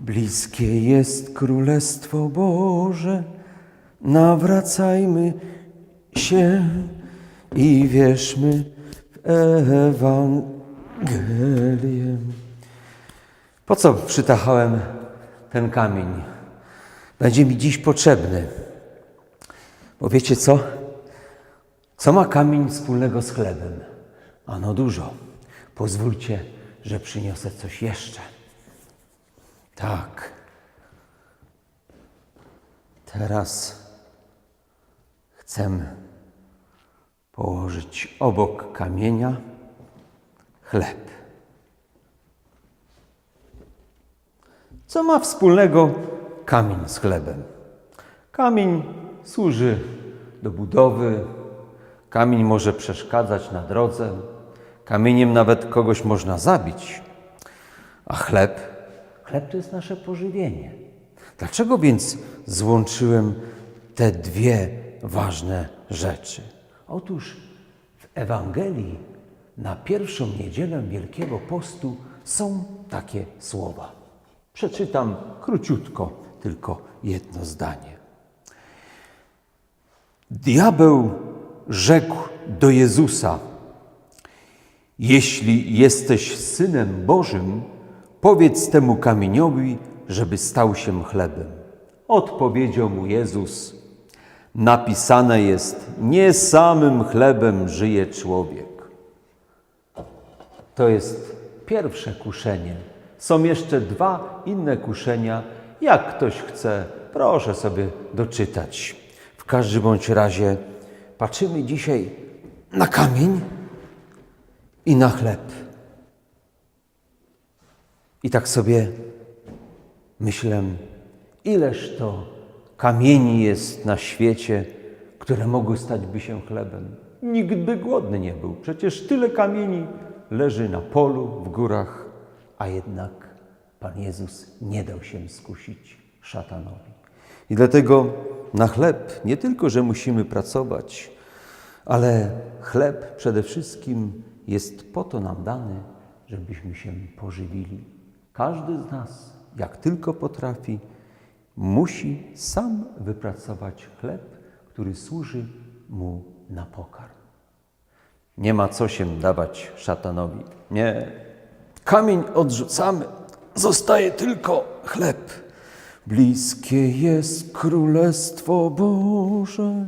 Bliskie jest Królestwo Boże, nawracajmy się i wierzmy w Ewangelię. Po co przytachałem ten kamień? Będzie mi dziś potrzebny. Bo wiecie co? Co ma kamień wspólnego z chlebem? Ano dużo. Pozwólcie, że przyniosę coś jeszcze. Tak. Teraz chcę położyć obok kamienia chleb. Co ma wspólnego kamień z chlebem? Kamień służy do budowy, kamień może przeszkadzać na drodze, kamieniem nawet kogoś można zabić. A chleb? Chleb to jest nasze pożywienie. Dlaczego więc złączyłem te dwie ważne rzeczy? Otóż w Ewangelii na pierwszą niedzielę Wielkiego Postu są takie słowa. Przeczytam króciutko, tylko jedno zdanie. Diabeł rzekł do Jezusa: Jeśli jesteś synem Bożym, powiedz temu kamieniowi, żeby stał się chlebem. Odpowiedział mu Jezus: Napisane jest: Nie samym chlebem żyje człowiek. To jest pierwsze kuszenie. Są jeszcze dwa inne kuszenia. Jak ktoś chce, proszę sobie doczytać. W każdym bądź razie patrzymy dzisiaj na kamień i na chleb. I tak sobie myślę, ileż to kamieni jest na świecie, które mogły stać by się chlebem. Nikt by głodny nie był. Przecież tyle kamieni leży na polu, w górach, a jednak Pan Jezus nie dał się skusić szatanowi. I dlatego na chleb nie tylko, że musimy pracować, ale chleb przede wszystkim jest po to nam dany, żebyśmy się pożywili. Każdy z nas, jak tylko potrafi, musi sam wypracować chleb, który służy mu na pokarm. Nie ma co się dawać szatanowi. Nie. Kamień odrzucamy, zostaje tylko chleb. Bliskie jest Królestwo Boże.